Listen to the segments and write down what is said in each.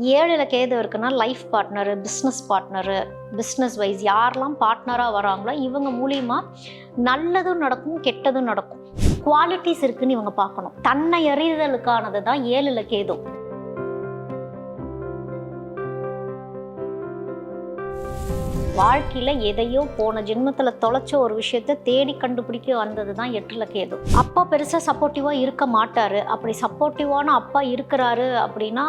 ஏழில் கேது இருக்குன்னா life partner business partner business wise யாரெல்லாம் பார்ட்னராக வராங்களோ இவங்க மூலியமாக நல்லதும் நடக்கும் கெட்டதும் நடக்கும். குவாலிட்டிஸ் இருக்குன்னு இவங்க பார்க்கணும். தன்னை அறிதலுக்கானது தான் ஏழில் கேதும் வாழ்க்கையில எதையோ போன ஜென்மத்துல தொலைச்ச ஒரு விஷயத்த தேடி கண்டுபிடிக்க வந்தது தான் எட்டுல கேது. அப்பா பெருசா சப்போர்ட்டிவா இருக்க மாட்டாரு. அப்படி சப்போர்ட்டிவான அப்பா இருக்கிறாரு அப்படின்னா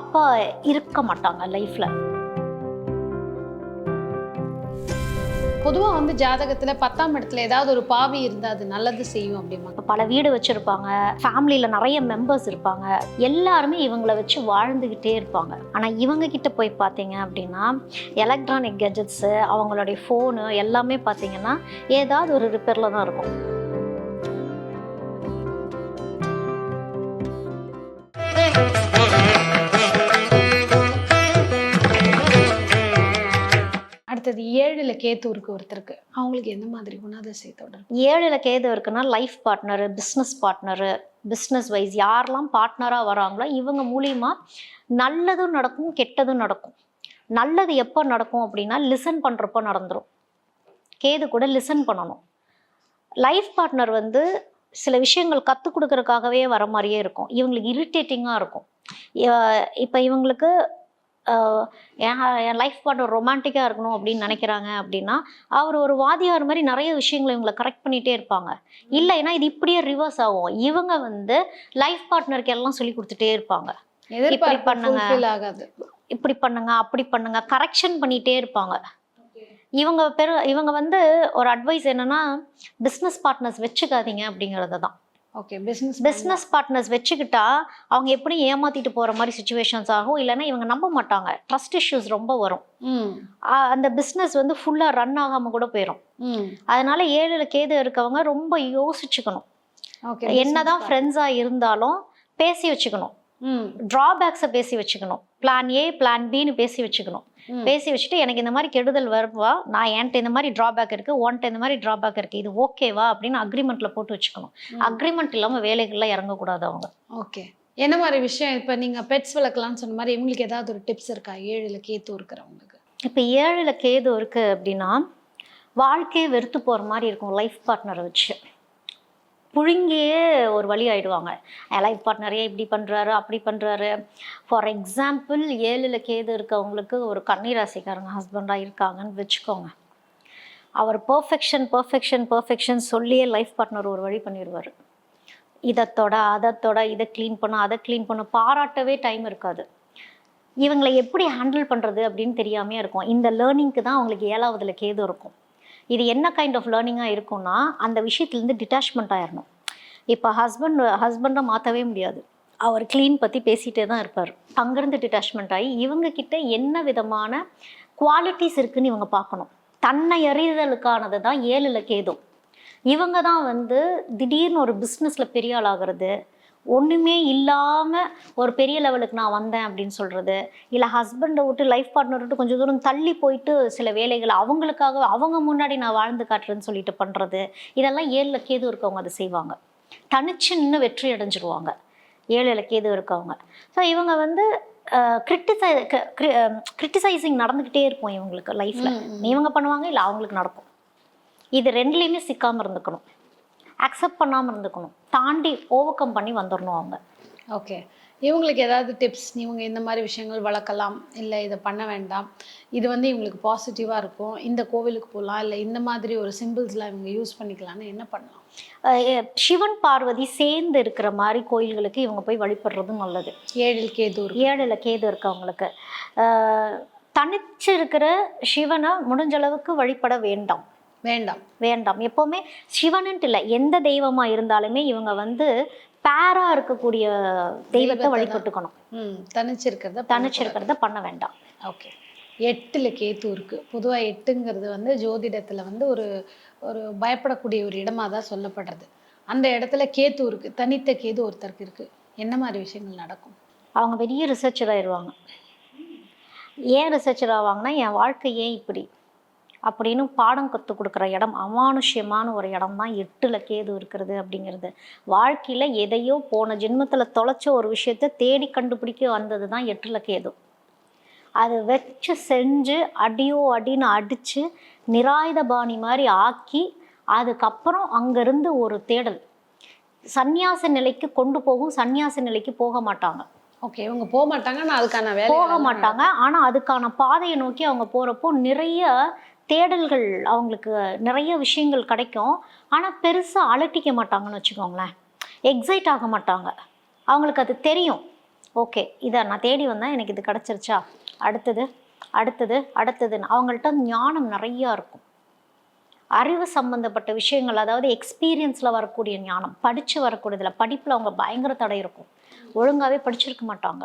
அப்பா இருக்க மாட்டாங்க லைஃப்ல பொதுவாக வந்து ஜாதகத்தில் பத்தாம் இடத்துல ஏதாவது ஒரு பாவி இருந்தால் அது நல்லது செய்யும் அப்படிம்பாங்க. பல வீடு வச்சுருப்பாங்க ஃபேமிலியில் நிறைய மெம்பர்ஸ் இருப்பாங்க எல்லாருமே இவங்கள வச்சு வாழ்ந்துக்கிட்டே இருப்பாங்க. ஆனால் இவங்க கிட்ட போய் பார்த்தீங்க அப்படின்னா எலக்ட்ரானிக் கெஜெட்ஸு அவங்களுடைய ஃபோனு எல்லாமே பார்த்தீங்கன்னா ஏதாவது ஒரு ரிப்பேரில் தான் இருக்கும். அடுத்தது ஏழுல கேத்து இருக்கு ஒருத்தருக்கு. அவங்களுக்கு எந்த மாதிரி குணாதிசை தொடரும் ஏழில் கேது இருக்குன்னா life partner business partner business wise யாரெல்லாம் பார்ட்னராக வராங்களோ இவங்க மூலியமா நல்லதும் நடக்கும் கெட்டதும் நடக்கும். நல்லது எப்போ நடக்கும் அப்படின்னா லிசன் பண்ணுறப்போ நடந்துடும் கேது கூட லிசன் பண்ணணும். லைஃப் பார்ட்னர் வந்து சில விஷயங்கள் கற்றுக் கொடுக்கறதுக்காகவே வர மாதிரியே இருக்கும். இவங்களுக்கு இரிட்டேட்டிங்காக இருக்கும். இப்போ இவங்களுக்கு என் என் லைஃப் பார்ட்னர் ரொமான்டிக்காக இருக்கணும் அப்படின்னு நினைக்கிறாங்க அப்படின்னா அவர் ஒரு வாதியார் மாதிரி நிறைய விஷயங்களை இவங்களை கரெக்ட் பண்ணிகிட்டே இருப்பாங்க. இல்லைன்னா இது இப்படியே ரிவர்ஸ் ஆகும். இவங்க வந்து லைஃப் பார்ட்னருக்கு எல்லாம் சொல்லி கொடுத்துட்டே இருப்பாங்க. எதிர்பார்ப்பு பண்ணுங்க. இப்படி பண்ணுங்க அப்படி பண்ணுங்க கரெக்ஷன் பண்ணிகிட்டே இருப்பாங்க. இவங்க பெரு இவங்க வந்து ஒரு அட்வைஸ் என்னன்னா பிஸ்னஸ் பார்ட்னர்ஸ் வச்சுக்காதீங்க அப்படிங்கிறது தான் ஓகே பிசினஸ் பிஸ்னஸ் பார்ட்னர்ஸ் வச்சுக்கிட்டா அவங்க எப்படி ஏமாத்திட்டு போகிற மாதிரி சுச்சுவேஷன்ஸ் ஆகும்? இல்லைன்னா இவங்க நம்ப மாட்டாங்க. ட்ரஸ்ட் இஷ்யூஸ் ரொம்ப வரும். அந்த பிஸ்னஸ் வந்து ஃபுல்லாக ரன் ஆகாமல் கூட போயிடும் அதனால ஏழில் கேது இருக்கவங்க ரொம்ப யோசிச்சுக்கணும். ஓகே என்னதான் ஃப்ரெண்ட்ஸாக இருந்தாலும் பேசி வச்சுக்கணும். ட்ராபேக்ஸை பேசி வச்சுக்கணும். பிளான் ஏ பிளான் பின்னு பேசி வச்சுக்கணும். பேசி வச்சுட்டு எனக்கு இந்த மாதிரி கெடுதல் வருவா நான் என்கிட்ட இந்த மாதிரி ட்ராபேக் இருக்கு உன்கிட்ட இந்த மாதிரி ட்ராபேக் இருக்கு இது ஓகேவா அப்படின்னு அக்ரிமெண்ட்ல போட்டு வச்சுக்கணும். அக்ரிமெண்ட் இல்லாம வேலைகள்ல இறங்கக்கூடாது அவங்க. ஓகே என்ன மாதிரி விஷயம்? இப்போ நீங்க பெட்ஸ் வளர்க்கலாம்னு சொன்ன மாதிரி இவங்களுக்கு ஏதாவது ஒரு டிப்ஸ் இருக்கா? ஏழுல கேத்து இருக்கிறவங்களுக்கு இப்போ ஏழில் கேது இருக்கு அப்படின்னா வாழ்க்கையே வெறுத்து போற மாதிரி இருக்கும் லைஃப் பார்ட்னரை வச்சு. புழுங்கியே ஒரு வழி ஆயிடுவாங்க. லைஃப் பார்ட்னரே இப்படி பண்ணுறாரு அப்படி பண்ணுறாரு ஃபார் எக்ஸாம்பிள் ஏழில் கேது இருக்கவங்களுக்கு ஒரு கன்னிராசிக்காரங்க ஹஸ்பண்டாக இருக்காங்கன்னு வச்சுக்கோங்க. அவர் பர்ஃபெக்ஷன் பர்ஃபெக்ஷன் பர்ஃபெக்ஷன் சொல்லியே லைஃப் பார்ட்னர் ஒரு வழி பண்ணிடுவார். இதைத்தொட அதத்தோட இதை க்ளீன் பண்ண அதை க்ளீன் பண்ண பாராட்டவே டைம் இருக்காது. இவங்களை எப்படி ஹேண்டில் பண்ணுறது அப்படின்னு தெரியாமே இருக்கும். இந்த லேர்னிங்க்கு தான் அவங்களுக்கு ஏழாவதுல கேது இருக்கும். இது என்ன கைண்ட் ஆஃப் லேர்னிங்காக இருக்கும்னா அந்த விஷயத்துலேருந்து டிட்டாச்மெண்ட் ஆயிடணும் இப்போ ஹஸ்பண்ட் ஹஸ்பண்டை மாற்றவே முடியாது. அவர் க்ளீன் பற்றி பேசிகிட்டே தான் இருப்பார். அங்கேருந்து டிட்டாச்மெண்ட் ஆகி இவங்கக்கிட்ட என்ன விதமான குவாலிட்டிஸ் இருக்குன்னு இவங்க பார்க்கணும். தன்னை எறிதலுக்கானது தான் ஏழில் கேதும் இவங்க தான் வந்து திடீர்னு ஒரு பிஸ்னஸில் பெரிய ஆள் ஆகிறது ஒன்றுமே இல்லாமல் ஒரு பெரிய லெவலுக்கு நான் வந்தேன் அப்படின்னு சொல்கிறது இல்லை ஹஸ்பண்டை விட்டு லைஃப் பார்ட்னர் விட்டு கொஞ்சம் தூரம் தள்ளி போயிட்டு சில வேலைகளை அவங்களுக்காக அவங்க முன்னாடி நான் வாழ்ந்து காட்டுறேன்னு சொல்லிட்டு பண்ணுறது இதெல்லாம் ஏழில் கேது இருக்கவங்க அதை செய்வாங்க. தனிச்சு நின்று வெற்றி அடைஞ்சிருவாங்க. ஏழில் கேது இருக்கவங்க. ஸோ இவங்க வந்து கிரிட்டிசை கிரிட்டிசைசிங் நடந்துக்கிட்டே இருக்கும் இவங்களுக்கு லைஃப்பில். இவங்க பண்ணுவாங்க இல்லை அவங்களுக்கு நடக்கும். இது ரெண்டுலேயுமே சிக்காமல் இருந்துக்கணும். அக்செப்ட் பண்ணாமல் இருந்துக்கணும். தாண்டி ஓவர் கம் பண்ணி வந்துடணும் அவங்க. ஓகே இவங்களுக்கு ஏதாவது டிப்ஸ் இவங்க இந்த மாதிரி விஷயங்கள் வளர்க்கலாம். இல்லை இதை பண்ண வேண்டாம். இது வந்து இவங்களுக்கு பாசிட்டிவாக இருக்கும். இந்த கோவிலுக்கு போகலாம். இல்லை இந்த மாதிரி ஒரு சிம்பிள்ஸ்லாம் இவங்க யூஸ் பண்ணிக்கலாம்னு என்ன பண்ணலாம்? சிவன் பார்வதி சேர்ந்து இருக்கிற மாதிரி கோயில்களுக்கு இவங்க போய் வழிபடுறதும் நல்லது. ஏழில் கேது. ஏழில் கேது இருக்கவங்களுக்கு. தனிச்சு இருக்கிற சிவனை முடிஞ்ச அளவுக்கு வழிபட வேண்டாம். வேண்டாம். வேண்டாம். எப்போவுமே சிவனுன்ட்டு இல்லை எந்த தெய்வமாக இருந்தாலுமே இவங்க வந்து பேரா இருக்கக்கூடிய தெய்வத்தை. வழிபட்டுக்கணும். தனிச்சிருக்கிறத தனிச்சு இருக்கிறத பண்ண வேண்டாம். ஓகே. எட்டில் கேத்து இருக்கு. பொதுவாக எட்டுங்கிறது வந்து ஜோதிடத்தில் வந்து ஒரு ஒரு பயப்படக்கூடிய ஒரு இடமா தான் சொல்லப்படுறது. அந்த இடத்துல கேத்து இருக்கு. தனித்த கேது ஒருத்தருக்கு இருக்கு. என்ன மாதிரி விஷயங்கள் நடக்கும்? அவங்க பெரிய ரிசர்ச்சர் ஆயிடுவாங்க ஏன் ரிசர்ச்சர் ஆவாங்கன்னா என் வாழ்க்கை ஏன் இப்படி? அப்படின்னு பாடம் கற்றுக் கொடுக்குற இடம் அமானுஷ்யமான ஒரு இடம் தான் எட்டில் கேது இருக்கிறது அப்படிங்கிறது. வாழ்க்கையில் எதையோ போன ஜென்மத்தில் தொலைச்ச ஒரு விஷயத்த தேடி கண்டுபிடிக்க வந்தது தான் எட்டில் கேது. அது வச்சு செஞ்சு அடியோ அடின்னு அடித்து நிராயுதபாணி மாதிரி ஆக்கி அதுக்கப்புறம் அங்கேருந்து ஒரு தேடல். சந்நியாச நிலைக்கு கொண்டு போகும் சந்நியாச நிலைக்கு போக மாட்டாங்க. ஓகே இவங்க போக மாட்டாங்க அதுக்கான வேலை போக மாட்டாங்க. ஆனால் அதுக்கான பாதையை நோக்கி அவங்க போகிறப்போ நிறைய தேடல்கள் அவங்களுக்கு நிறைய விஷயங்கள் கிடைக்கும். ஆனால் பெருசாக அலட்டிக்க மாட்டாங்கன்னு வச்சுக்கோங்களேன். எக்ஸைட் ஆக மாட்டாங்க. அவங்களுக்கு அது தெரியும். ஓகே இதை நான் தேடி வந்தேன். எனக்கு இது கிடச்சிருச்சா? அடுத்தது அடுத்தது அடுத்ததுன்னு. அவங்கள்ட்ட ஞானம் நிறையா இருக்கும். அறிவு சம்பந்தப்பட்ட விஷயங்கள் அதாவது எக்ஸ்பீரியன்ஸில் வரக்கூடிய ஞானம் படித்து வரக்கூடியதில் படிப்பில் அவங்க பயங்கர தடை இருக்கும். ஒழுங்காகவே படிச்சிருக்க மாட்டாங்க.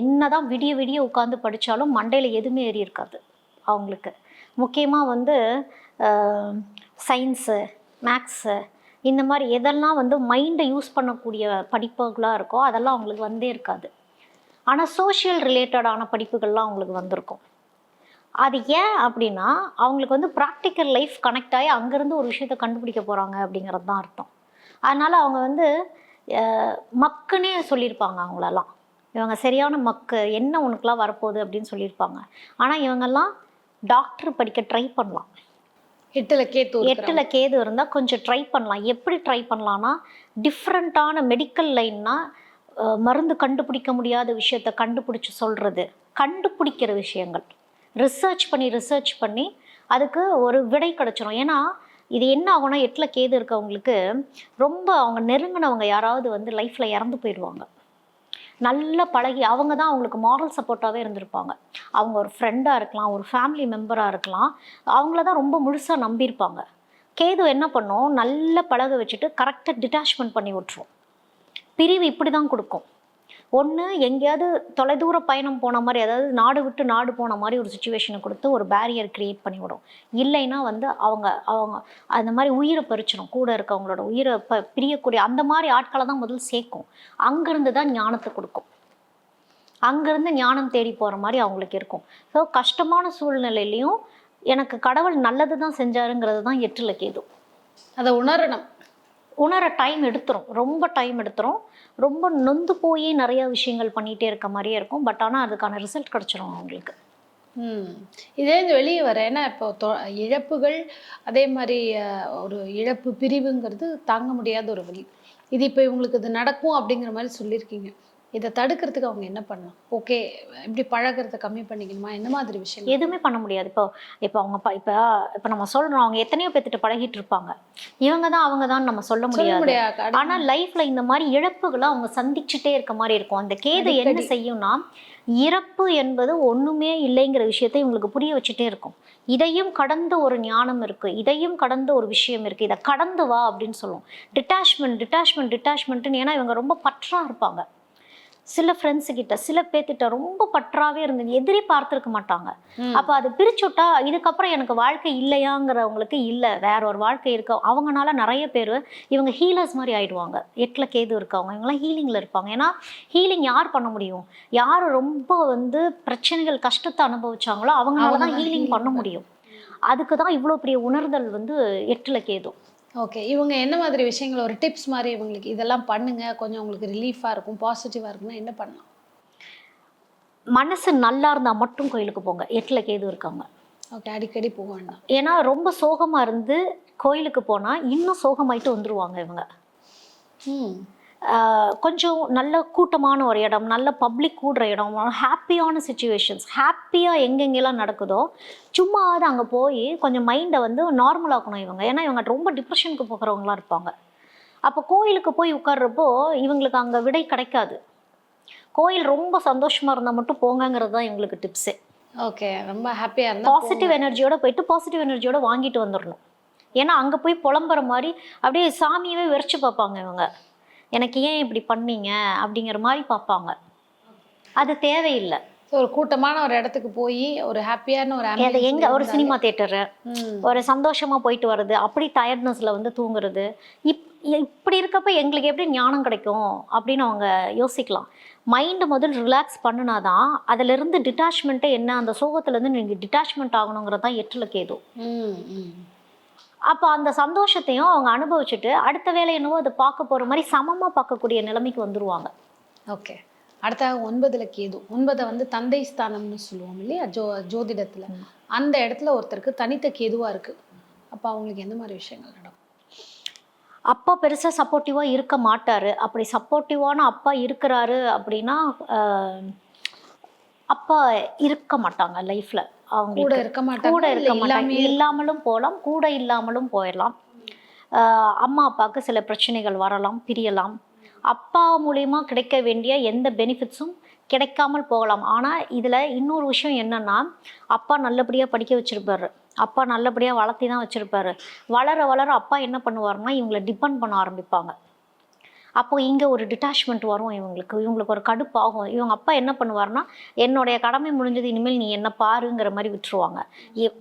என்ன என்னதான் விடிய விடிய உட்காந்து படித்தாலும் மண்டையில் எதுவுமே ஏறி இருக்காது அவங்களுக்கு. முக்கியமாக வந்து சயின்ஸு மேக்ஸு இந்த மாதிரி எதெல்லாம் வந்து மைண்டை யூஸ் பண்ணக்கூடிய படிப்புகளாக இருக்கோ அதெல்லாம் அவங்களுக்கு வந்தே இருக்காது. ஆனால் சோஷியல் ரிலேட்டடான படிப்புகள்லாம் அவங்களுக்கு வந்திருக்கும். அது ஏன் அப்படின்னா அவங்களுக்கு வந்து ப்ராக்டிக்கல் லைஃப் கனெக்ட் ஆகி அங்கேருந்து ஒரு விஷயத்தை கண்டுபிடிக்க போகிறாங்க அப்படிங்கிறது தான் அர்த்தம். அதனால் அவங்க வந்து மக்குன்னே சொல்லியிருப்பாங்க அவங்களெல்லாம். இவங்க சரியான மக்கு என்ன உனக்குலாம் வரப்போகுது அப்படின்னு சொல்லியிருப்பாங்க. ஆனால் இவங்கெல்லாம் டாக்டர் படிக்க ட்ரை பண்ணலாம். எட்டுல இருக்கிறவங்க. எட்டில் கேது இருந்தால் கொஞ்சம் ட்ரை பண்ணலாம். எப்படி ட்ரை பண்ணலான்னா டிஃப்ரெண்ட்டான மெடிக்கல் லைன்னா மருந்து கண்டுபிடிக்க முடியாத விஷயத்த கண்டுபிடிச்சி சொல்கிறது கண்டுபிடிக்கிற விஷயங்கள். ரிசர்ச் பண்ணி ரிசர்ச் பண்ணி அதுக்கு ஒரு விடை கிடச்சிரும். ஏன்னா இது என்ன ஆகும்னா எட்டில் கேது இருக்கவங்களுக்கு ரொம்ப அவங்க நெருங்கினவங்க யாராவது வந்து லைஃப்பில் இறந்து போயிடுவாங்க. நல்ல பழகி அவங்க தான் அவங்களுக்கு மாரல் சப்போர்ட்டாகவே இருந்திருப்பாங்க. அவங்க ஒரு ஃப்ரெண்டாக இருக்கலாம் ஒரு ஃபேமிலி மெம்பராக இருக்கலாம். அவங்கள தான் ரொம்ப முழுசாக நம்பியிருப்பாங்க. கேது என்ன பண்ணும்? நல்ல பழக வச்சுட்டு கரெக்டாக டிட்டாச்மெண்ட் பண்ணி விட்டுரும். பிரிவு இப்படி தான் கொடுக்கும். ஒன்று எங்கேயாவது தொலைதூர பயணம் போன மாதிரி அதாவது நாடு விட்டு நாடு போன மாதிரி ஒரு சுச்சுவேஷனை கொடுத்து ஒரு பேரியர் கிரியேட் பண்ணிவிடும் இல்லைன்னா வந்து அவங்க அவங்க அந்த மாதிரி உயிரை பறிச்சிடும் கூட இருக்கவங்களோட உயிரை ப பிரியக்கூடிய அந்த மாதிரி ஆட்களை தான் முதல் சேர்க்கும். அங்கேருந்து தான் ஞானத்தை கொடுக்கும். அங்கேருந்து ஞானம் தேடி போகிற மாதிரி அவங்களுக்கு இருக்கும். ஸோ கஷ்டமான சூழ்நிலையிலையும் எனக்கு கடவுள் நல்லது தான் செஞ்சாருங்கிறது தான் எட்டில் கேது. அதை உணரணும். உணர டைம் எடுத்துரும். ரொம்ப டைம் எடுத்துரும். ரொம்ப நொந்து போய் நிறைய விஷயங்கள் பண்ணிகிட்டே இருக்க மாதிரியே இருக்கும். பட் ஆனால் அதுக்கான ரிசல்ட் கிடச்சிரும் அவங்களுக்கு. ம். இதே இந்த வெளியே வர ஏன்னா இப்போ தொ இழப்புகள் அதே மாதிரி ஒரு இழப்பு பிரிவுங்கிறது தாங்க முடியாத ஒரு வழி. இது இப்போ இவங்களுக்கு இது நடக்கும் அப்படிங்கிற மாதிரி சொல்லியிருக்கீங்க. இதை தடுக்கிறதுக்கு அவங்க என்ன பண்ணலாம்? ஓகே இப்படி பழகுறதை கம்மி பண்ணிக்கணுமா? என்ன மாதிரி விஷயம் எதுவுமே பண்ண முடியாது. இப்போ இப்போ அவங்க இப்போ இப்போ நம்ம சொல்கிறோம் அவங்க எத்தனையோ பேர்த்திட்ட பழகிட்டு இருப்பாங்க. இவங்க தான் அவங்க தான் நம்ம சொல்ல முடியாது. முடியாது. ஆனா லைஃப்ல இந்த மாதிரி இழப்புகளை அவங்க சந்திச்சுட்டே இருக்க மாதிரி இருக்கும். அந்த கேது என்ன. செய்யும்னா இறப்பு என்பது ஒண்ணுமே இல்லைங்கிற விஷயத்தை இவங்களுக்கு புரிய வச்சுட்டே இருக்கும். இதையும் கடந்த ஒரு ஞானம் இருக்கு. இதையும் கடந்த ஒரு விஷயம் இருக்கு. இதை கடந்து வா அப்படின்னு சொல்லுவோம். டிட்டாச்மெண்ட் டிட்டாச்மெண்ட் டிட்டாச்மெண்ட்னு ஏன்னா இவங்க ரொம்ப பற்றா இருப்பாங்க. சில ஃப்ரெண்ட்ஸு கிட்ட சில பேர்த்திட்ட ரொம்ப பற்றாவே இருந்தது எதிரே பார்த்துருக்க மாட்டாங்க. அப்போ அது பிரிச்சுட்டா இதுக்கப்புறம் எனக்கு வாழ்க்கை இல்லையாங்கிறவங்களுக்கு இல்லை. வேற ஒரு வாழ்க்கை இருக்கு. அவங்கனால நிறைய பேர் இவங்க ஹீலர்ஸ் மாதிரி ஆயிடுவாங்க. எட்டில் கேது இருக்கவங்க இவங்கெல்லாம் ஹீலிங்கில் இருப்பாங்க. ஏன்னா ஹீலிங் யார் பண்ண முடியும்? யார் ரொம்ப வந்து பிரச்சனைகள் கஷ்டத்தை அனுபவிச்சாங்களோ அவங்களால அவங்க தான் ஹீலிங் பண்ண முடியும். அதுக்கு தான் இவ்வளோ பெரிய உணர்தல் வந்து எட்டில் கேது. ஓகே இவங்க என்ன மாதிரி விஷயங்கள் ஒரு டிப்ஸ் மாதிரி இவங்களுக்கு இதெல்லாம் பண்ணுங்க. கொஞ்சம் உங்களுக்கு ரிலீஃபாக இருக்கும் பாசிட்டிவாக இருக்குன்னா என்ன பண்ணலாம்? மனசு நல்லா இருந்தால் மட்டும் கோயிலுக்கு போங்க. எட்டில் கேது இருக்காங்க. ஓகே அடிக்கடி போக வேண்டாம். ஏன்னா ரொம்ப சோகமாக இருந்து கோயிலுக்கு போனால் இன்னும் சோகமாயிட்டு வந்துருவாங்க இவங்க. ம் ஆஹ் கொஞ்சம் நல்ல கூட்டமான ஒரு இடம் நல்ல பப்ளிக் கூடுற இடம் ஹாப்பியான சுச்சுவேஷன்ஸ் ஹாப்பியாக எங்கெங்கெல்லாம் நடக்குதோ சும்மாவது அங்கே போய் கொஞ்சம் மைண்டை வந்து நார்மல் ஆக்கணும் இவங்க. ஏன்னா இவங்க ரொம்ப டிப்ரெஷனுக்கு போகிறவங்களாம் இருப்பாங்க. அப்போ கோயிலுக்கு போய் உட்கார்றப்போ இவங்களுக்கு அங்கே விடை கிடைக்காது. கோயில் ரொம்ப சந்தோஷமாக இருந்தால் மட்டும் போங்கங்கிறது தான் இவங்களுக்கு டிப்ஸே ஓகே ரொம்ப ஹாப்பியாக இருந்தால் பாசிட்டிவ் எனர்ஜியோட போயிட்டு பாசிட்டிவ் எனர்ஜியோட வாங்கிட்டு வந்துடணும் ஏன்னா அங்கே போய் புலம்புற மாதிரி அப்படியே சாமியவே வெறிச்சு பார்ப்பாங்க இவங்க. எனக்கு ஏன் இப்படி பண்ணீங்க? அப்படிங்கிற மாதிரி பார்ப்பாங்க. அது தேவையில்லை. ஸோ ஒரு கூட்டமான ஒரு இடத்துக்கு போய் ஒரு ஹாப்பியான ஒரு எங்க? ஒரு சினிமா தேட்டரு. ஒரு சந்தோஷமா போயிட்டு வர்றது. அப்படி டயர்ட்னஸ்ல வந்து தூங்குறது. இப் இப்படி இருக்கப்ப எங்களுக்கு எப்படி ஞானம் கிடைக்கும்? அப்படின்னு அவங்க யோசிக்கலாம். மைண்டை முதல் ரிலாக்ஸ் பண்ணினாதான் அதிலிருந்து டிட்டாச்மெண்ட்டே என்ன அந்த சோகத்துலேருந்து நீங்கள் டிட்டாச்மெண்ட் ஆகணுங்கிறது தான் எட்டில் கேது. ம், ம். அப்போ அந்த சந்தோஷத்தையும் அவங்க அனுபவிச்சுட்டு அடுத்த வேலை என்னவோ அதை பார்க்க போகிற மாதிரி சமமாக பார்க்கக்கூடிய நிலைமைக்கு வந்துருவாங்க. ஓகே. அடுத்ததாக ஒன்பதுல கேது. ஒன்பதை வந்து தந்தை ஸ்தானம்னு சொல்லுவோம் இல்லையா? ஜோ ஜோதிடத்துல. அந்த இடத்துல ஒருத்தருக்கு தனித்த கேதுவா இருக்கு. அப்போ அவங்களுக்கு எந்த மாதிரி விஷயங்கள் நடக்கும்? அப்பா பெருசாக சப்போர்ட்டிவாக இருக்க மாட்டார். அப்படி சப்போர்ட்டிவான அப்பா இருக்கிறாரு அப்படின்னா அப்பா இருக்க மாட்டாங்க லைஃப்பில் கூட அவங்களுக்கு இருக்க கூட மாட்டாங்க இருக்க இல்ல மாட்டாங்க இல்லாமே இல்லாமலும் போகலாம் கூட இல்லாமலும் போயிடலாம். ஆஹ், அம்மா அப்பாவுக்கு சில பிரச்சனைகள் வரலாம் பிரியலாம். அப்பா மூலியமா கிடைக்க வேண்டிய எந்த பெனிஃபிட்ஸும் கிடைக்காமல் போகலாம். ஆனால் இதில் இன்னொரு விஷயம் என்னன்னா அப்பா நல்லபடியாக படிக்க வச்சிருப்பாரு. அப்பா நல்லபடியாக வளர்த்தி தான் வச்சிருப்பாரு. வளர வளர அப்பா என்ன பண்ணுவாருன்னா இவங்களை டிபெண்ட் பண்ண ஆரம்பிப்பாங்க. அப்போ இங்கே ஒரு டிட்டாச்மெண்ட் வரும் இவங்களுக்கு. இவங்களுக்கு ஒரு கடுப்பாகும். இவங்க அப்பா என்ன பண்ணுவாருன்னா என்னுடைய கடமை முடிஞ்சது இனிமேல் நீ என்ன பாருங்கிற மாதிரி விட்டுருவாங்க.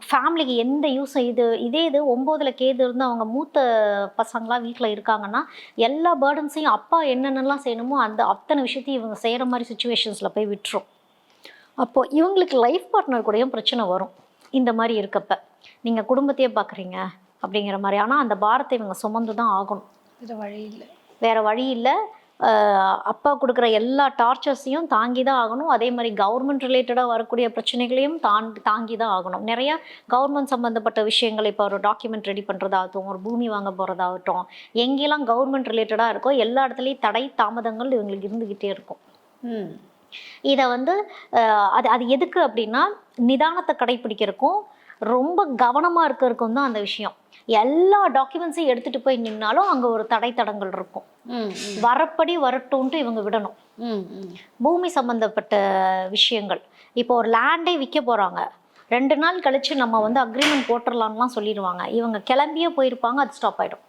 ஃபேமிலிக்கு எந்த யூஸும் இது இதே இது ஒம்போதில் கேது இருந்து அவங்க மூத்த பசங்களாம் வீட்டில் இருக்காங்கன்னா எல்லா பேர்டன்ஸையும் அப்பா என்னென்னலாம் செய்யணுமோ அந்த அத்தனை விஷயத்தையும் இவங்க செய்கிற மாதிரி சுச்சுவேஷன்ஸில் போய் விட்டுரும். அப்போது இவங்களுக்கு லைஃப் பார்ட்னர் கூடயும் பிரச்சனை வரும். இந்த மாதிரி இருக்கப்ப. நீங்கள் குடும்பத்தையே பார்க்குறீங்க அப்படிங்கிற மாதிரி. ஆனால் அந்த பாரத்தை இவங்க சுமந்து தான் ஆகணும். வேற வழி இல்லை. வேற வழி இல்லை. அப்பா கொடுக்குற எல்லா டார்ச்சர்ஸையும் தாங்கி தான் ஆகணும். அதே மாதிரி கவர்மெண்ட் ரிலேட்டடாக வரக்கூடிய பிரச்சனைகளையும் தான் தாங்கி தான் ஆகணும். நிறைய கவர்மெண்ட் சம்மந்தப்பட்ட விஷயங்கள் இப்போ ஒரு டாக்குமெண்ட் ரெடி பண்ணுறதாகட்டும் ஒரு பூமி வாங்க போகிறதாகட்டும் எங்கெல்லாம் கவர்மெண்ட் ரிலேட்டடாக இருக்கோ எல்லா இடத்துலையும் தடை தாமதங்கள் இவங்களுக்கு இருந்துக்கிட்டே இருக்கும். இதை வந்து அது அது எதுக்கு அப்படின்னா நிதானத்தை கடைப்பிடிக்கிறதுக்கும் ரொம்ப கவனமாக இருக்கிறதுக்கும் தான் அந்த விஷயம். எல்லா டாக்குமெண்ட்ஸையும் எடுத்துகிட்டு போய் நின்னாலும் அங்கே ஒரு தடை தடங்கள் இருக்கும் வரப்படி வரட்டும்ன்ட்டு இவங்க விடணும். பூமி சம்பந்தப்பட்ட விஷயங்கள். இப்போ ஒரு லேண்டே விற்க போகிறாங்க ரெண்டு நாள் கழிச்சு நம்ம வந்து அக்ரிமெண்ட் போட்டுடலான்லாம் சொல்லிடுவாங்க. இவங்க கிளம்பியே போயிருப்பாங்க அது ஸ்டாப் ஆகிடும்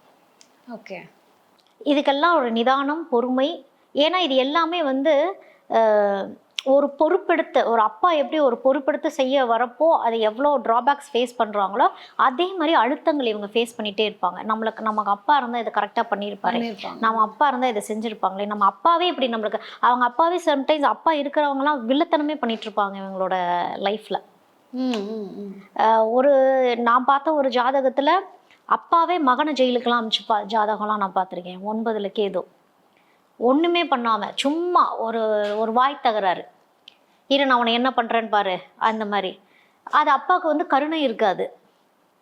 ஓகே. இதுக்கெல்லாம் ஒரு நிதானம் பொறுமை. ஏன்னா இது எல்லாமே வந்து ஒரு பொறுப்பெடுத்து ஒரு அப்பா எப்படி ஒரு பொறுப்பெடுத்து செய்ய வரப்போ அதை எவ்வளோ ட்ராபேக்ஸ் ஃபேஸ் பண்ணுறாங்களோ அதே மாதிரி அழுத்தங்கள் இவங்க ஃபேஸ் பண்ணிகிட்டே இருப்பாங்க. நம்மளுக்கு நமக்கு அப்பா இருந்தால் இதை கரெக்டாக பண்ணியிருப்பாரு. நம்ம அப்பா இருந்தால் இதை செஞ்சுருப்பாங்களே நம்ம அப்பாவே இப்படி நம்மளுக்கு அவங்க அப்பாவே சம்டைம்ஸ் அப்பா இருக்கிறவங்கலாம் வில்லத்தனமே பண்ணிட்டு இருப்பாங்க இவங்களோட லைஃப்பில் ஒரு நான் பார்த்த ஒரு ஜாதகத்தில் அப்பாவே மகனை ஜெயிலுக்கெல்லாம் அனுப்பிச்சுப்பா ஜாதகம்லாம் நான் பார்த்துருக்கேன். ஒன்பதுல கேது. ஒன்றுமே பண்ணாமல் சும்மா ஒரு ஒரு வாய் தகராறு. இரு நான் உன்னை என்ன பண்ணுறேன்னு பாரு. அந்த மாதிரி. அது அப்பாவுக்கு வந்து கருணை இருக்காது.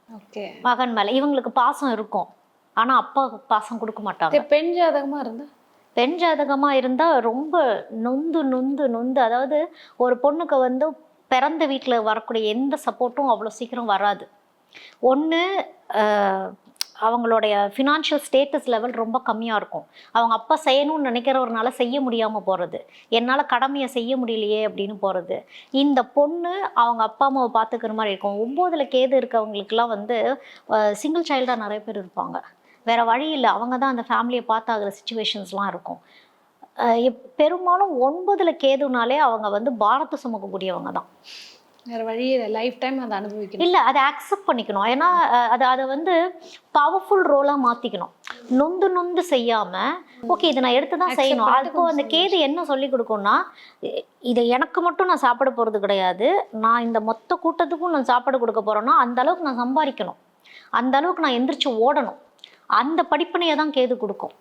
ஓகே. மகன் மேலே. இவங்களுக்கு பாசம் இருக்கும். ஆனால் அப்பாவுக்கு பாசம் கொடுக்க மாட்டாங்க. பெண் ஜாதகமா இருந்தா? பெண் ஜாதகமாக இருந்தால் ரொம்ப நொந்து நொந்து நொந்து. அதாவது ஒரு பொண்ணுக்கு வந்து பிறந்த வீட்டில் வரக்கூடிய எந்த சப்போர்ட்டும் அவ்வளோ சீக்கிரம் வராது. ஒன்று அவங்களுடைய ஃபினான்ஷியல் ஸ்டேட்டஸ் லெவல் ரொம்ப கம்மியாக இருக்கும். அவங்க அப்பா செய்யணும்னு நினைக்கிறவர்னால செய்ய முடியாமல் போகிறது என்னால் கடமையை செய்ய முடியலையே அப்படின்னு போகிறது இந்த பொண்ணு அவங்க அப்பா அம்மாவை பார்த்துக்கிற மாதிரி இருக்கும். ஒம்போதில் கேது இருக்கவங்களுக்குலாம் வந்து சிங்கிள் சைல்டாக நிறைய பேர் இருப்பாங்க. வேறு வழி இல்லை. அவங்க தான் அந்த ஃபேமிலியை பார்த்தாகிற சுச்சுவேஷன்ஸ்லாம் இருக்கும். எப்- பெரும்பாலும் ஒன்பதில் கேதுனாலே அவங்க வந்து பாரத்தை சுமக்கக்கூடியவங்க தான். வேற வழி லைஃப் டைம் அதை அனுபவிக்கணும். இல்லை அதை அக்செப்ட் பண்ணிக்கணும். ஏன்னா அதை அதை வந்து பவர்ஃபுல் ரோலாக மாற்றிக்கணும் நொந்து நொந்து செய்யாமல் ஓகே இதை நான் எடுத்து தான் செய்யணும். பண்ணிட்டு அதுக்கு அந்த கேது என்ன சொல்லி கொடுக்கும்னா இதை எனக்கு மட்டும் நான் சாப்பிட போகிறது கிடையாது. நான் இந்த மொத்த கூட்டத்துக்கும் நான் சாப்பாடு கொடுக்க போகிறேன்னா அந்த அளவுக்கு நான் சம்பாதிக்கணும். அந்த அளவுக்கு நான் எந்திரிச்சு ஓடணும். அந்த படிப்பினையை தான் கேது கொடுக்கும்.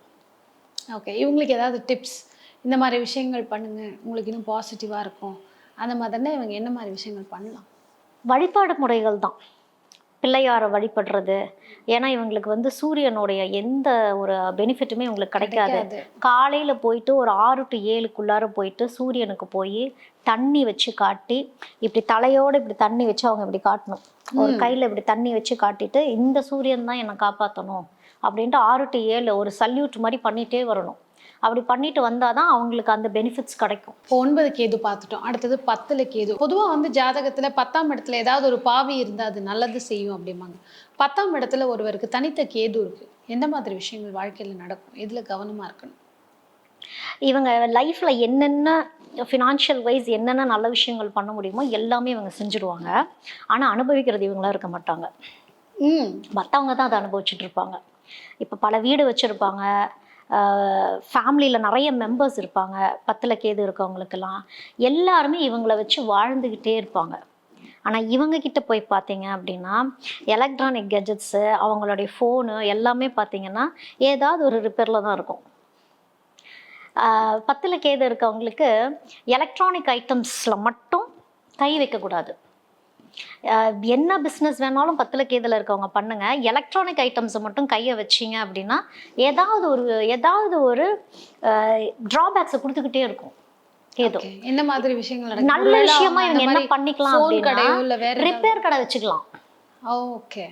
ஓகே இவங்களுக்கு ஏதாவது டிப்ஸ் இந்த மாதிரி விஷயங்கள் பண்ணுங்க. உங்களுக்கு இன்னும் பாசிட்டிவா இருக்கும். அந்த மாதிரினா இவங்க என்ன மாதிரி விஷயங்கள் பண்ணலாம்? வழிபாடு முறைகள் தான். பிள்ளையாரை வழிபடுறது. ஏன்னா இவங்களுக்கு வந்து சூரியனுடைய எந்த ஒரு பெனிஃபிட்டுமே இவங்களுக்கு கிடைக்காது. காலையில் போயிட்டு ஒரு ஆறு டு ஏழுக்குள்ளார போயிட்டு சூரியனுக்கு போய் தண்ணி வச்சு காட்டி இப்படி தலையோடு இப்படி தண்ணி வச்சு அவங்க இப்படி காட்டணும். ஒரு கையில் இப்படி தண்ணி வச்சு காட்டிட்டு இந்த சூரியன் தான் என்னை காப்பாற்றணும் அப்படின்ட்டு ஆறு டு ஏழு ஒரு சல்யூட் மாதிரி பண்ணிகிட்டே வரணும். அப்படி பண்ணிட்டு வந்தால் தான் அவங்களுக்கு அந்த பெனிஃபிட்ஸ் கிடைக்கும். இப்போ ஒன்பது கேது பார்த்துட்டோம். அடுத்தது பத்துல கேது. பொதுவா வந்து ஜாதகத்துல பத்தாம் இடத்துல ஏதாவது ஒரு பாவி இருந்தா அது நல்லது செய்யும் அப்படிம்பாங்க. பத்தாம் இடத்துல ஒருவருக்கு தனித்த கேது இருக்கு. எந்த மாதிரி விஷயங்கள் வாழ்க்கையில நடக்கும்? எதுல கவனமா இருக்கணும்? இவங்க லைஃப்பில் என்னென்ன ஃபினான்ஷியல் வைஸ் என்னென்ன நல்ல விஷயங்கள் பண்ண முடியுமோ எல்லாமே இவங்க செஞ்சுடுவாங்க ஆனால் அனுபவிக்கிறது இவங்களாம் இருக்க மாட்டாங்க. ம். மற்றவங்க தான் அதை அனுபவிச்சுட்டு இருப்பாங்க. இப்போ பல வீடு வச்சுருப்பாங்க. ஃபேமிலியில் நிறைய மெம்பர்ஸ் இருப்பாங்க. பத்தில் கேது இருக்கவங்களுக்கெல்லாம். எல்லாருமே இவங்கள வச்சு வாழ்ந்துக்கிட்டே இருப்பாங்க. ஆனால் இவங்க கிட்ட போய் பார்த்தீங்க அப்படின்னா எலக்ட்ரானிக் கெஜெட்ஸு அவங்களுடைய ஃபோனு எல்லாமே பார்த்தீங்கன்னா ஏதாவது ஒரு ரிப்பேரில் தான் இருக்கும். பத்தில் கேது இருக்கவங்களுக்கு எலக்ட்ரானிக் ஐட்டம்ஸில் மட்டும் கை வைக்கக்கூடாது. என்ன பிஸ்னஸ் வேணாலும் பத்தில் கேதில் இருக்கவங்க பண்ணுங்க. எலக்ட்ரானிக் ஐட்டம்ஸை மட்டும் கையை வச்சீங்க அப்படின்னா ஏதாவது ஒரு ஏதாவது ஒரு ட்ராபேக்ஸை கொடுத்துக்கிட்டே இருக்கும். கேது Okay. என்ன மாதிரி விஷயங்கள் நல்ல விஷயமா இவங்க என்ன பண்ணிக்கலாம் அப்படின்னா ரிப்பேர் கடை வச்சுக்கலாம். ஓகே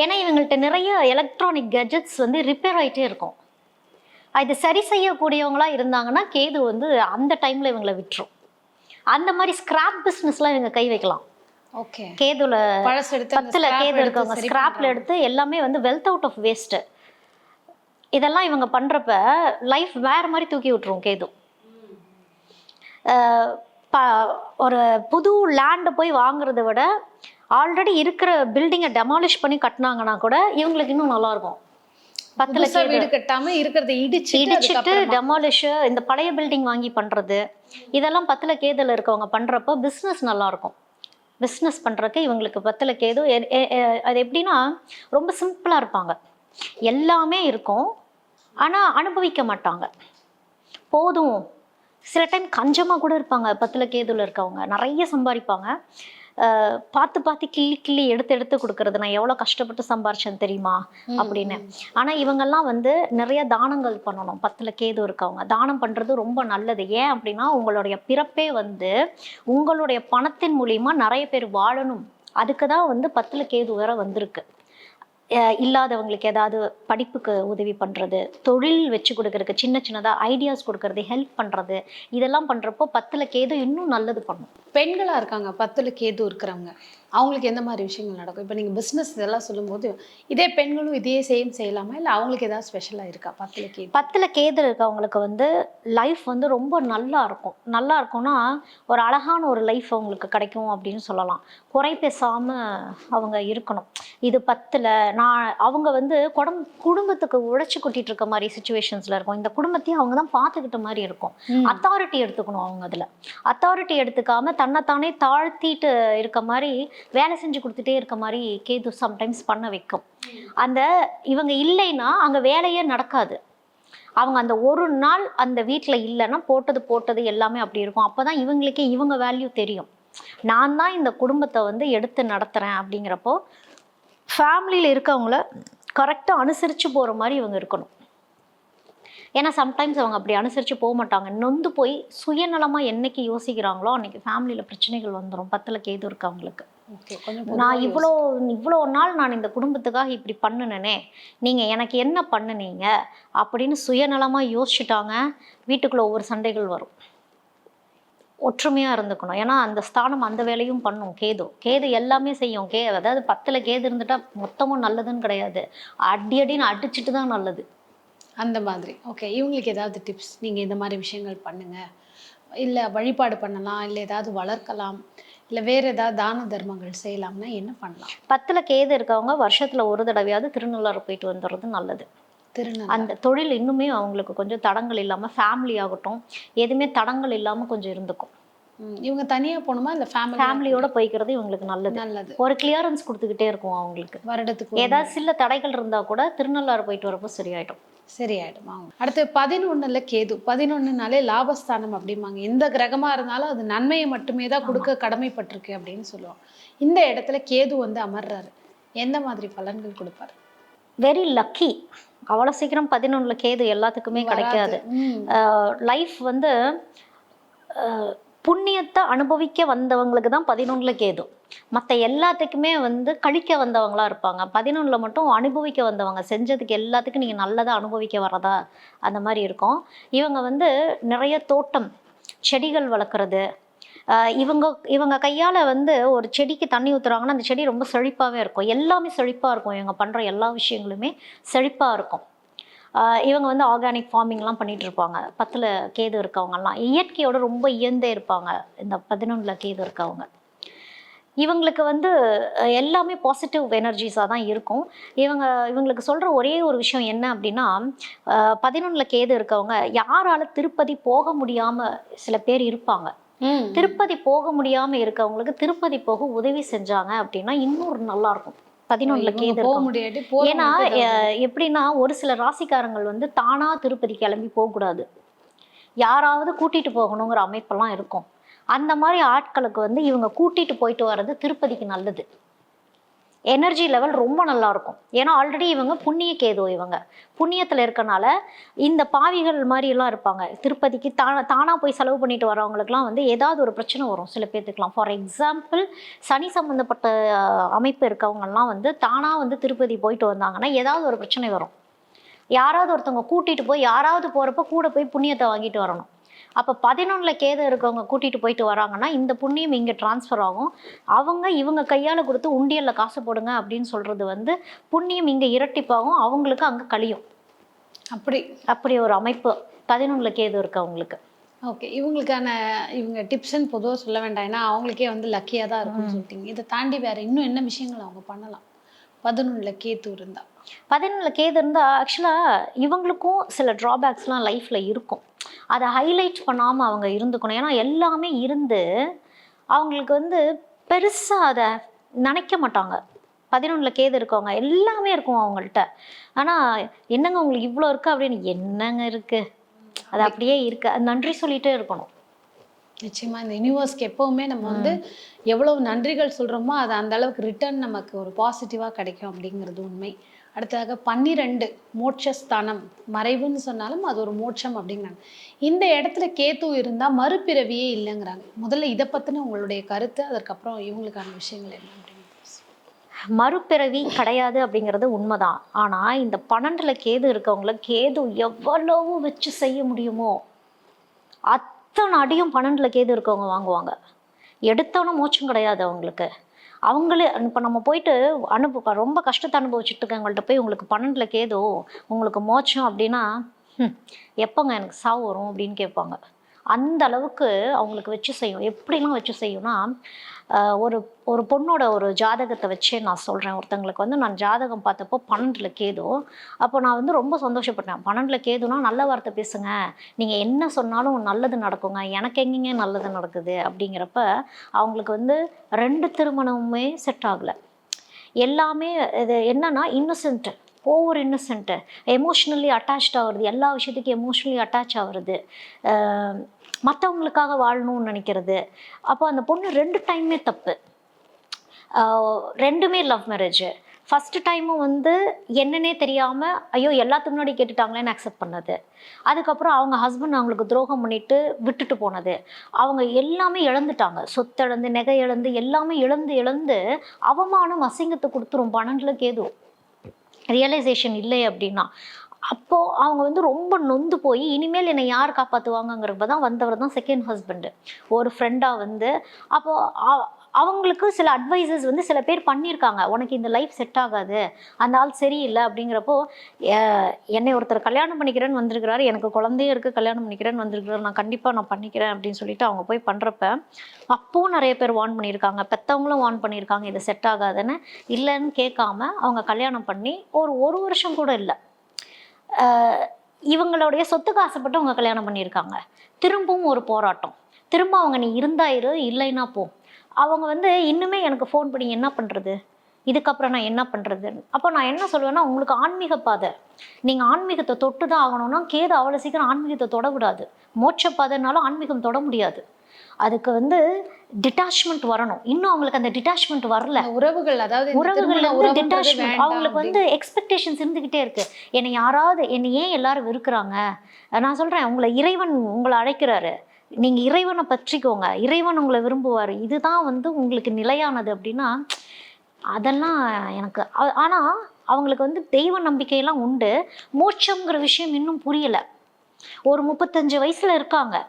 ஏன்னா இவங்கள்ட்ட நிறைய எலக்ட்ரானிக் கெஜெட்ஸ் வந்து ரிப்பேர் ஆயிட்டே இருக்கும். இது சரி செய்யக்கூடியவங்களா இருந்தாங்கன்னா கேது வந்து அந்த டைம்ல இவங்களை விட்டுரும். அந்த மாதிரி ஸ்கிராப் பிஸ்னஸ்லாம் இவங்க கை வைக்கலாம். கேதுல பத்துல கேது இருக்கவங்க ஸ்கிராப்ல. எடுத்து எல்லாமே வந்து வெல்த் அவுட் ஆஃப் வேஸ்ட் இதெல்லாம் இவங்க பண்றப்ப லைஃப் வேற மாதிரி தூக்கி விட்டுரும் கேது. ஒரு புது லேண்டை போய் வாங்குறத விட ஆல்ரெடி இருக்கிற பில்டிங்கை டெமாலிஷ் பண்ணி கட்டினாங்கன்னா கூட இவங்களுக்கு இன்னும் நல்லா இருக்கும். பத்துல வீடு கட்டாம இருக்கிறத இடிச்சிட்டு இடிச்சிட்டு டெமாலிஷ் இந்த பழைய பில்டிங் வாங்கி பண்றது இதெல்லாம் பத்துல கேதுல இருக்கவங்க பண்றப்போ பிஸ்னஸ் நல்லா இருக்கும். பிஸ்னஸ் பண்ணுறதுக்கு இவங்களுக்கு பத்தலைக்கு கேது அது எப்படின்னா ரொம்ப சிம்பிளா இருப்பாங்க. எல்லாமே இருக்கும். ஆனால் அனுபவிக்க மாட்டாங்க. போதும். சில டைம் கஞ்சமா கூட இருப்பாங்க. பத்துல கேதுவில் இருக்கவங்க. நிறைய சம்பாதிப்பாங்க. பார்த்து பார்த்து கிள்ளி கிள்ளி எடுத்து எடுத்து கொடுக்கறது நான் எவ்வளோ கஷ்டப்பட்டு சம்பாரிச்சேன்னு தெரியுமா? அப்படின்னு. ம். ஆனா இவங்கெல்லாம் வந்து நிறைய தானங்கள் பண்ணணும். பத்துல கேது இருக்கவங்க. தானம் பண்றது ரொம்ப நல்லது. ஏன் அப்படின்னா உங்களுடைய பிறப்பே வந்து உங்களுடைய பணத்தின் மூலியமா நிறைய பேர் வாழணும். அதுக்கு தான் வந்து பத்துல கேது வேற வந்திருக்கு. இல்லாதவங்களுக்கு ஏதாவது படிப்புக்கு உதவி பண்ணுறது தொழில் வச்சு கொடுக்கறதுக்கு சின்ன சின்னதாக ஐடியாஸ் கொடுக்கறது ஹெல்ப் பண்ணுறது இதெல்லாம் பண்ணுறப்போ பத்தில் கேது இன்னும் நல்லது பண்ணும். பெண்களாக இருக்காங்க பத்தில் கேது இருக்கிறவங்க. அவங்களுக்கு எந்த மாதிரி விஷயங்கள் நடக்கும்? இப்போ நீங்க பிசினஸ் இதெல்லாம் சொல்லும்போது இதே பெண்களும் இதே சேம் செய்யலாமா? இல்ல அவங்களுக்கு ஏதாவது ஸ்பெஷலா இருக்கா? பத்துல கேது பத்துல கேது இருக்கவங்களுக்கு வந்து லைஃப் வந்து ரொம்ப நல்லா இருக்கும். நல்லா இருக்கும்னா ஒரு அழகான ஒரு லைஃப் அவங்களுக்கு கிடைக்கும் அப்படின்னு சொல்லலாம். குறை பேசாம அவங்க இருக்கணும். இது பத்துல நான் அவங்க வந்து குடம் குடும்பத்துக்கு உழைச்சி கொட்டிட்டு இருக்க மாதிரி சுச்சுவேஷன்ஸ்ல இருக்கும். இந்த குடும்பத்தையும் அவங்க தான் பார்த்துக்கிட்ட மாதிரி இருக்கும். அத்தாரிட்டி எடுத்துக்கணும் அவங்க அதுல. அத்தாரிட்டி எடுத்துக்காம தன்னைத்தானே தாழ்த்திட்டு இருக்க மாதிரி வேலை செஞ்சு கொடுத்துட்டே இருக்க மாதிரி கேது சம்டைம்ஸ் பண்ண வைக்கும். அந்த இவங்க இல்லைன்னா அங்க வேலையே நடக்காது. அவங்க அந்த ஒரு நாள் அந்த வீட்டில் இல்லைன்னா போட்டது போட்டது எல்லாமே அப்படி இருக்கும். அப்பதான் இவங்களுக்கே இவங்க வேல்யூ தெரியும். நான் தான் இந்த குடும்பத்தை வந்து எடுத்து நடத்துறேன் அப்படிங்கிறப்போ ஃபேமிலியில் இருக்கவங்கள கரெக்டாக அனுசரித்து போகிற மாதிரி இவங்க இருக்கணும். ஏன்னா சம்டைம்ஸ் அவங்க அப்படி அனுசரித்து போக மாட்டாங்க. நொந்து போய் சுயநலமாக என்னைக்கு யோசிக்கிறாங்களோ அன்னைக்கு ஃபேமிலியில் பிரச்சனைகள் வந்துடும் பத்தில் கேது இருக்கு அவங்களுக்கு. நான் இவ்வளோ இவ்வளோ நாள் நான் இந்த குடும்பத்துக்காக இப்படி பண்ணுனேனே நீங்கள் எனக்கு என்ன பண்ணுனீங்க அப்படின்னு சுயநலமாக யோசிச்சுட்டாங்க வீட்டுக்குள்ளே ஒவ்வொரு சண்டைகள் வரும். ஒற்றுமையாக இருந்துக்கணும். ஏன்னா அந்த ஸ்தானம் அந்த வேலையும் பண்ணும். கேது. கேது எல்லாமே செய்யும். கே அதாவது பத்தில் கேது இருந்துட்டா மொத்தமும் நல்லதுன்னு கிடையாது. அடி அடின்னு அடிச்சிட்டு தான் நல்லது. அந்த மாதிரி. ஓகே இவங்களுக்கு ஏதாவது டிப்ஸ் நீங்க இந்த மாதிரி விஷயங்கள் பண்ணுங்க. இல்ல வழிபாடு பண்ணலாம் இல்ல ஏதாவது வளர்க்கலாம் இல்ல வேற ஏதாவது தான தர்மங்கள் செய்யலாம்னா என்ன பண்ணலாம்? பத்தில் கேது இருக்கவங்க வருஷத்தில் ஒரு தடவையாவது திருநள்ளாறு போயிட்டு வந்துடுறது நல்லது. அந்த தொழில் இன்னுமே அவங்களுக்கு கொஞ்சம் தடங்கள் இல்லாமல் ஃபேமிலி ஆகட்டும் எதுவுமே தடங்கள் இல்லாமல் கொஞ்சம் இருந்துக்கும். இவங்க தனியா போகணுமா? இல்ல ஃபேமிலி ஃபேமிலியோட போய்க்கிறது இவங்களுக்கு நல்லது. நல்லது. ஒரு கிளியரன்ஸ் கொடுத்துக்கிட்டே இருக்கும் அவங்களுக்கு. வருடத்துக்கு ஏதாவது சில தடைகள் இருந்தால் கூட திருநள்ளாறு போயிட்டு வரப்போ சரியாயிடும். சரியாயிடுமா? அடுத்து பதினொன்னுல கேது. பதினொன்னுனாலே லாபஸ்தானம் அப்படிம்பாங்க. எந்த கிரகமா இருந்தாலும் அது நன்மையை மட்டுமே தான் கொடுக்க கடமைப்பட்டிருக்கு அப்படின்னு சொல்லுவோம் இந்த இடத்துல கேது வந்து அமர்றாரு. எந்த மாதிரி பலன்கள் கொடுப்பாரு? வெரி லக்கி அவ்வளோ சீக்கிரம் பதினொன்றில் கேது எல்லாத்துக்குமே கிடைக்காது. லைஃப் வந்து புண்ணியத்தை அனுபவிக்க வந்தவங்களுக்கு தான் பதினொன்றில் கேது. மற்ற எல்லாத்துக்குமே வந்து கழிக்க வந்தவங்களா இருப்பாங்க. பதினொன்றில் மட்டும் அனுபவிக்க வந்தவங்க. செஞ்சதுக்கு எல்லாத்துக்கும் நீங்கள் நல்லதாக அனுபவிக்க வரதா அந்த மாதிரி இருக்கும். இவங்க வந்து நிறைய தோட்டம் செடிகள் வளர்க்குறது. இவங்க இவங்க கையால் வந்து ஒரு செடிக்கு தண்ணி ஊற்றுறாங்கன்னா அந்த செடி ரொம்ப செழிப்பாகவே இருக்கும். எல்லாமே செழிப்பாக இருக்கும். இவங்க பண்ணுற எல்லா விஷயங்களுமே செழிப்பாக இருக்கும். இவங்க வந்து ஆர்கானிக் ஃபார்மிங்லாம் பண்ணிகிட்டு இருப்பாங்க. பத்தில் கேது இருக்கவங்கலாம். இயற்கையோட ரொம்ப இயந்தே இருப்பாங்க. இந்த பதினொன்றில் கேது இருக்கவங்க. இவங்களுக்கு வந்து எல்லாமே பாசிட்டிவ் எனர்ஜிஸாக தான் இருக்கும். இவங்க இவங்களுக்கு சொல்கிற ஒரே ஒரு விஷயம் என்ன அப்படின்னா பதினொன்றில் கேது இருக்கவங்க யாரால திருப்பதி போக முடியாமல் சில பேர் இருப்பாங்க. திருப்பதி போக முடியாமல் இருக்கவங்களுக்கு திருப்பதி போக உதவி செஞ்சாங்க அப்படின்னா இன்னொரு நல்லா இருக்கும் பதினொன்றில் இவங்க கேது போக. முடியாட்டி ஏன்னா எப்படின்னா ஒரு சில ராசிக்காரங்கள் வந்து தானா திருப்பதி கிளம்பி போகக்கூடாது. யாராவது கூட்டிட்டு போகணுங்கிற அமைப்பெல்லாம் இருக்கும். அந்த மாதிரி ஆட்களுக்கு வந்து இவங்க கூட்டிட்டு போயிட்டு வர்றது திருப்பதிக்கு நல்லது. எனர்ஜி லெவல் ரொம்ப நல்லா இருக்கும். ஏன்னா ஆல்ரெடி இவங்க புண்ணிய கேது இவங்க. புண்ணியத்தில் இருக்கனால இந்த பாவிகள் மாதிரிலாம் இருப்பாங்க. திருப்பதிக்கு தானா தானாக போய் செலவு பண்ணிட்டு வரவங்களுக்குலாம் வந்து ஏதாவது ஒரு பிரச்சனை வரும். சில பேர்த்துக்குலாம் ஃபார் எக்ஸாம்பிள் சனி சம்மந்தப்பட்ட அமைப்பு இருக்கவங்கலாம் வந்து தானாக வந்து திருப்பதி போயிட்டு வந்தாங்கன்னா ஏதாவது ஒரு பிரச்சனை வரும். யாராவது ஒருத்தவங்க கூட்டிகிட்டு போய் யாராவது போகிறப்ப கூட போய் புண்ணியத்தை வாங்கிட்டு வரணும். அப்போ பதினொன்றில் கேது இருக்கவங்க கூட்டிட்டு போயிட்டு வராங்கன்னா இந்த புண்ணியம் இங்கே டிரான்ஸ்ஃபர் ஆகும். அவங்க இவங்க கையால் கொடுத்து உண்டியலில் காசு போடுங்க அப்படின்னு சொல்கிறது வந்து புண்ணியம் இங்கே இரட்டிப்பாகும் அவங்களுக்கு அங்கே கழியும். அப்படி. அப்படி ஒரு அமைப்பு பதினொன்றில் கேது இருக்கவங்களுக்கு ஓகே. இவங்களுக்கான இவங்க டிப்ஸ்ன்னு பொதுவாக சொல்ல வேண்டாம். ஏன்னா அவங்களுக்கே வந்து லக்கியாக தான் இருக்கும்னு சொல்லிட்டீங்க. இதை தாண்டி வேற இன்னும் என்ன விஷயங்கள் அவங்க பண்ணலாம்? பதினொன்றில் கேத்து இருந்தா. பதினொன்றில் கேது இருந்தால் ஆக்சுவலாக இவங்களுக்கும் சில ட்ராபேக்ஸ்லாம் லைஃப்பில் இருக்கும். அதை ஹைலைட் பண்ணாமல் அவங்க இருந்துக்கணும். ஏன்னா எல்லாமே இருந்து அவங்களுக்கு வந்து பெருசாக அதை நினைக்க மாட்டாங்க. பதினொன்றில் கேது இருக்கவங்க எல்லாமே இருக்கும் அவங்கள்ட்ட. ஆனால் என்னங்க உங்களுக்கு இவ்வளோ இருக்குது அப்படின்னு என்னங்க இருக்குது அது அப்படியே இருக்கு. நன்றி சொல்லிட்டே இருக்கணும். நிச்சயமா இந்த யூனிவர்ஸ்க்கு எப்பவுமே நம்ம வந்து எவ்வளவு நன்றிகள் சொல்றோமோ அது அந்த அளவுக்கு ரிட்டர்ன் நமக்கு ஒரு பாசிட்டிவா கிடைக்கும் அப்படிங்கிறது உண்மை. அடுத்ததாக பன்னிரெண்டு மோட்சஸ்தானம். மறைவுன்னு சொன்னாலும் அது ஒரு மோட்சம் அப்படிங்கிறாங்க. இந்த இடத்துல கேத்து இருந்தால் மறுபிறவியே இல்லைங்கிறாங்க. முதல்ல இதை பற்றின உங்களுடைய கருத்து அதற்கப்புறம் இவங்களுக்கான விஷயங்கள் என்ன அப்படின்னு மறுபிறவி கிடையாது அப்படிங்கிறது உண்மைதான். ஆனால் இந்த பன்னெண்டில் கேது இருக்கவங்கள கேது எவ்வளவு வச்சு செய்ய முடியுமோ அத்தனை அடியும் பன்னெண்டில் கேது இருக்கவங்க வாங்குவாங்க. எடுத்தோன்னே மோச்சம் கிடையாது அவங்களுக்கு. அவங்களே இப்போ நம்ம போயிட்டு அனுபவ ரொம்ப கஷ்டத்தை அனுபவிச்சுட்டு இருக்கவங்கள்ட்ட போய் உங்களுக்கு பன்னெண்டில் கேதோ உங்களுக்கு மோச்சம் அப்படின்னா எப்போங்க எனக்கு சாவு வரும்? அப்படின்னு கேட்பாங்க. அந்த அளவுக்கு அவங்களுக்கு வச்சு செய்யும். எப்படிலாம் வச்சு செய்யும்னா ஒரு ஒரு பொண்ணோட ஒரு ஜாதகத்தை வச்சே நான் சொல்கிறேன் ஒருத்தங்களுக்கு வந்து நான் ஜாதகம் பார்த்தப்போ பன்னெண்டில் கேது. அப்போ நான் வந்து ரொம்ப சந்தோஷப்பட்டேன். பன்னெண்டில் கேதுனா நல்ல வார்த்தை பேசுங்க. நீங்கள் என்ன சொன்னாலும் நல்லது நடக்குங்க. எனக்கு எங்கேங்க நல்லது நடக்குது அப்படிங்கிறப்ப அவங்களுக்கு வந்து ரெண்டு திருமணமுமே செட் ஆகலை. எல்லாமே இது என்னன்னா innocent over innocent emotionally attached ஆகுறது. எல்லா விஷயத்துக்கும் எமோஷ்னலி அட்டாச் ஆகுறது. மற்றவங்களுக்காக வாழணும்னு நினைக்கிறது. அப்போ அந்த பொண்ணு ரெண்டு டைமே தப்பு. ரெண்டுமே லவ் மேரேஜ் ஃபஸ்ட்டு டைமும் வந்து என்னன்னே தெரியாமல் ஐயோ எல்லாத்துக்கு முன்னாடி கேட்டுட்டாங்களேன்னு அக்செப்ட் பண்ணது. அதுக்கப்புறம் அவங்க ஹஸ்பண்ட் அவங்களுக்கு துரோகம் பண்ணிட்டு விட்டுட்டு போனது. அவங்க எல்லாமே இழந்துட்டாங்க. சொத்து இழந்து நெகை இழந்து எல்லாமே இழந்து இழந்து அவமானம் அசிங்கத்தை கொடுத்துரும் பன்னெண்டில் கேதும். ரியலைசேஷன் இல்லை அப்படின்னா. அப்போது அவங்க வந்து ரொம்ப நொந்து போய் இனிமேல் என்னை யார் காப்பாற்றுவாங்கங்கிறப்ப தான் வந்தவர் தான் செகண்ட் ஹஸ்பண்டு ஒரு ஃப்ரெண்டாக வந்து அப்போது அவங்களுக்கு சில அட்வைசஸ் வந்து சில பேர் பண்ணியிருக்காங்க. உனக்கு இந்த லைஃப் செட் ஆகாது. அந்த ஆள் சரியில்லை அப்படிங்கிறப்போ என்னை ஒருத்தர் கல்யாணம் பண்ணிக்கிறேன்னு வந்திருக்கிறாரு. எனக்கு குழந்தையும் இருக்குது கல்யாணம் பண்ணிக்கிறேன்னு வந்திருக்கிறாரு. நான் கண்டிப்பாக நான் பண்ணிக்கிறேன் அப்படின்னு சொல்லிட்டு அவங்க போய் பண்ணுறப்ப அப்போவும் நிறைய பேர் வார்ன் பண்ணியிருக்காங்க. பெற்றவங்களும் வார்ன் பண்ணியிருக்காங்க இது செட் ஆகாதுன்னு. இல்லைன்னு கேட்காம அவங்க கல்யாணம் பண்ணி ஒரு ஒரு வருஷம் கூட இல்லை. இவங்களுடைய சொத்துக்கு ஆசைப்பட்டு அவங்க கல்யாணம் பண்ணியிருக்காங்க. திரும்பவும் ஒரு போராட்டம். திரும்ப அவங்க நீ இருந்தாயிரு இல்லைன்னா போ. அவங்க வந்து இன்னுமே எனக்கு ஃபோன் பண்ணி என்ன பண்ணுறது இதுக்கப்புறம் நான் என்ன பண்ணுறது அப்போ நான் என்ன சொல்லுவேன்னா உங்களுக்கு ஆன்மீக பாதை. நீங்கள் ஆன்மீகத்தை தொட்டு தான் ஆகணும்னா கேது அவ்வளோ சீக்கிரம் ஆன்மீகத்தை தொட விடாது. மோட்ச பாதைனாலும் ஆன்மீகம் தொட முடியாது. அதுக்கு வந்து டிட்டாச்மெண்ட் வரணும். இன்னும் அவங்களுக்கு அந்த டிட்டாச்மெண்ட் வரல. உறவுகள் அதாவது உறவுகள்ல உறவுன்றது டிட்டாச்மெண்ட் அவங்களுக்கு வந்து எக்ஸ்பெக்டேஷன்ஸ் இருந்துகிட்டே இருக்கு. என்னை யாராவது என்னை ஏன் எல்லாரும் வெறுக்கிறாங்க? நான் சொல்றேன் உங்களை இறைவன் உங்களை அழைக்கிறாரு. நீங்க இறைவனை பற்றிக்கோங்க. இறைவன் உங்களை விரும்புவார். இதுதான் வந்து உங்களுக்கு நிலையானது அப்படின்னா அதெல்லாம் எனக்கு ஆ- ஆனா அவங்களுக்கு வந்து தெய்வ நம்பிக்கையெல்லாம் உண்டு. மோட்சம்ங்கிற விஷயம் இன்னும் புரியல. ஒரு முப்பத்தஞ்சு வயசுல இருக்காங்க.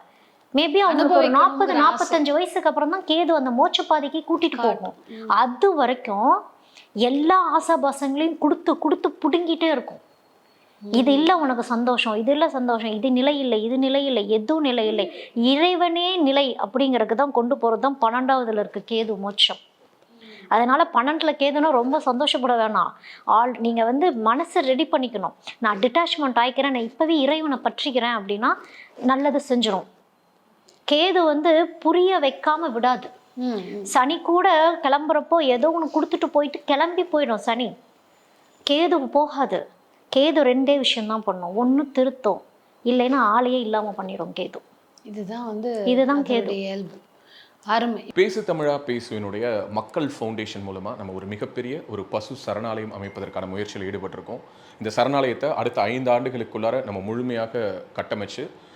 மேபி அவங்களுக்கு ஒரு நாற்பது. நாற்பத்தஞ்சு வயசுக்கு அப்புறம் தான் கேது அந்த மோட்ச பாதைக்கு கூட்டிட்டு போகும். அது வரைக்கும் எல்லா ஆசாபாசங்களையும் கொடுத்து கொடுத்து புடுங்கிட்டே இருக்கும். இது இல்லை உனக்கு சந்தோஷம் இது இல்லை சந்தோஷம் இது நிலை இல்லை இது நிலை இல்லை எதுவும் நிலை இல்லை. இறைவனே நிலை அப்படிங்கிறதுக்கு தான் கொண்டு போகிறது தான் பன்னெண்டாவதுல இருக்க கேது மோட்சம். அதனால பன்னெண்டில் கேதுனா ரொம்ப சந்தோஷப்பட வேணாம். ஆல் நீங்கள் வந்து மனசை ரெடி பண்ணிக்கணும். நான் டிட்டாச்மெண்ட் ஆயிக்கிறேன் நான் இப்போவே இறைவனை பற்றிக்கிறேன் அப்படின்னா நல்லது செஞ்சிடும் கேது வந்து புரிய வைக்காம விடாது. சனி கூட கிளம்புறப்போ ஏதோ ஒன்று கொடுத்துட்டு போயிட்டு கிளம்பி போயிடும் சனி. கேது போகாது. கேது ரெண்டே விஷயம்தான் பண்ணும். ஒன்று திருத்தம். இல்லைன்னா ஆளையே இல்லாமல் பண்ணிடும் கேது. இதுதான் வந்து இதுதான் கேது. இயல்பு. அருமை. பேசு தமிழா பேசுவினுடைய மக்கள் ஃபவுண்டேஷன் மூலமாக நம்ம ஒரு மிகப்பெரிய ஒரு பசு சரணாலயம் அமைப்பதற்கான முயற்சியில் ஈடுபட்டிருக்கோம். இந்த சரணாலயத்தை அடுத்த ஐந்து ஆண்டுகளுக்குள்ளார நம்ம முழுமையாக கட்டமைச்சு